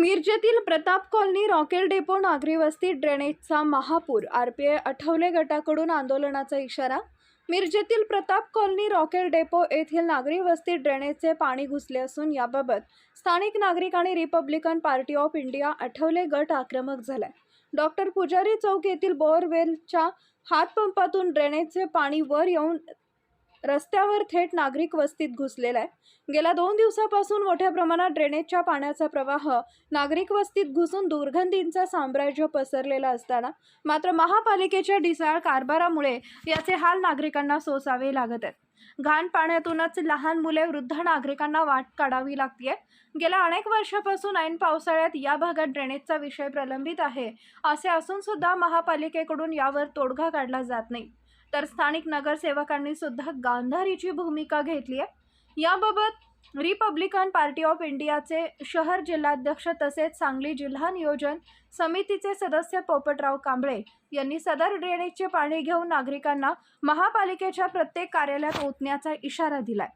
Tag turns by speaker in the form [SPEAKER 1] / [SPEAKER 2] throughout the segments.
[SPEAKER 1] मिरजेतील प्रताप कॉलनी रॉकेल डेपो नागरी वस्ती ड्रेनेजचा महापूर आरपीआय आठवले गटाकडून आंदोलनाचा इशारा. मिरजेतील प्रताप कॉलनी रॉकेल डेपो येथील नागरी वस्ती ड्रेनेजचे पाणी घुसले असून याबाबत स्थानिक नागरिक आणि Republican party of India Athawale गट आक्रमक झालाय. डॉक्टर पुजारी चौक येथील बोअरवेलच्या हातपंपातून ड्रेनेजचे पाणी वर येऊन रस्त्यावर थेट नागरिक वस्तीत घुसलेला आहे गेल्या दोन दिवसापासून मोठ्या प्रमाणात ड्रेनेजच्या पाण्याचा प्रवाह नागरिक वस्तीत घुसून दुर्गंधींचा साम्राज्य पसरलेला असताना मात्र महापालिकेच्या ढिसाळ कारभारामुळे याचे हाल नागरिकांना सोसावे लागत आहेत. घाण पाण्यातूनच लहान मुले वृद्ध नागरिकांना वाट काढावी लागतीये. गेल्या अनेक वर्षापासून ऐन पावसाळ्यात या भागात ड्रेनेजचा विषय प्रलंबित आहे असे असून सुद्धा महापालिकेकडून यावर तोडगा काढला जात नाही. तर स्थानिक नगरसेवकांनी सुद्धा गांधारीची भूमिका घेतली आहे. याबाबत रिपब्लिकन पार्टी ऑफ इंडियाचे शहर जिल्हाध्यक्ष तसेच सांगली जिल्हा नियोजन समितीचे सदस्य पोपटराव कांबळे यांनी सदर ड्रेनेजचे पाणी घेऊन नागरिकांना महापालिकेच्या प्रत्येक कार्यालयात ओतण्याचा इशारा दिलाय.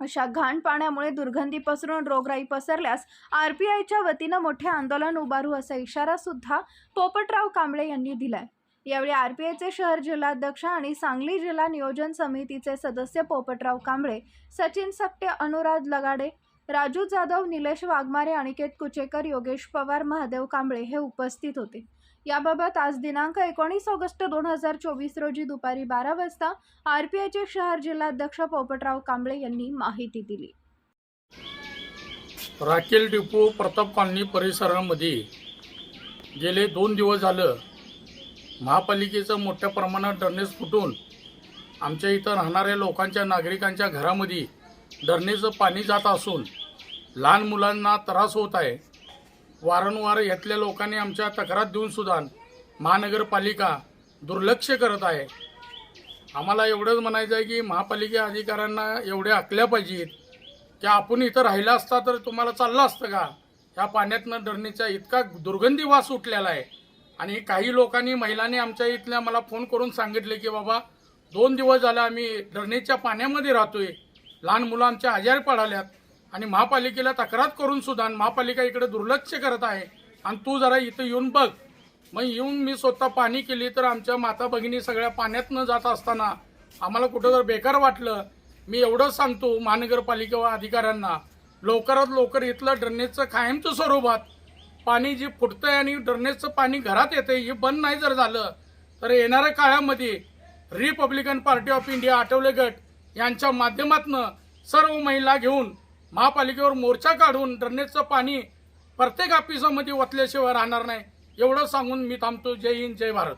[SPEAKER 1] अशा घाण पाण्यामुळे दुर्गंधी पसरून रोगराई पसरल्यास आर पी आयच्या वतीनं मोठे आंदोलन उभारू असा इशारा सुद्धा पोपटराव कांबळे यांनी दिलाय. यावेळी आर पी आयचे शहर जिल्हाध्यक्ष आणि सांगली जिल्हा नियोजन समितीचे सदस्य पोपटराव कांबळे सचिन सक्टे अनुराध लगाडे राजू जाधव निलेश वाघमारे अनिकेत कुचेकर योगेश पवार महादेव कांबळे हे उपस्थित होते. याबाबत आज दिनांक एकोणीस ऑगस्ट दोन हजार चोवीस रोजी दुपारी बारा वाजता आर पी आयचे शहर जिल्हाध्यक्ष पोपटराव कांबळे यांनी माहिती दिली.
[SPEAKER 2] राकेल डिपो प्रताप कॉलनी परिसरामध्ये गेले दोन दिवस झालं महापालिकेचं मोठ्या प्रमाणात ड्रेनेज फुटून आमच्या इथं राहणाऱ्या लोकांच्या नागरिकांच्या घरामध्ये धरणेचं पाणी जात असून लहान मुलांना त्रास होत आहे. वारंवार यातल्या लोकांनी आमच्या तक्रार देऊनसुद्धा महानगरपालिका दुर्लक्ष करत आहे. आम्हाला एवढंच म्हणायचं आहे की महापालिका अधिकाऱ्यांना एवढ्या आखल्या पाहिजेत की आपण इथं राहिला असता तर तुम्हाला चाललं असतं का? ह्या पाण्यातनं डरणीचा इतका दुर्गंधी वास उठलेला आहे. आणि काही लोकांनी महिलांनी आमच्या इथल्या मला फोन करून सांगितले की बाबा दोन दिवस झाले आम्ही डरणीच्या पाण्यामध्ये राहतोय. लहान मुलं आमच्या आजारी पडाल्यात. आणि महापालिकेला तक्रार करून सुद्धा महापालिका इकडे दुर्लक्ष करत आहे. आणि तू जरा इथं येऊन बघ. मग येऊन मी स्वतः पाणी केली तर आमच्या माता भगिनी सगळ्या पाण्यात न जात असताना आम्हाला कुठं जर बेकार वाटलं मी एवढंच सांगतो महानगरपालिका अधिकाऱ्यांना. लवकरात लवकर इथलं ड्रेनेजचं कायमचं स्वरूपात पाणी जे फुटतंय आणि ड्रेनेजचं पाणी घरात येते हे बंद नाही जर झालं तर येणाऱ्या काळामध्ये Republican party of India Athawale गट यांच्या माध्यमातून सर्व महिला घेऊन महापालिकेवर मोर्चा काढून ड्रेनेजचं पाणी प्रत्येक ऑफिसामध्ये ओतल्याशिवाय राहणार नाही. एवढं सांगून मी थांबतो. जय हिंद जय भारत.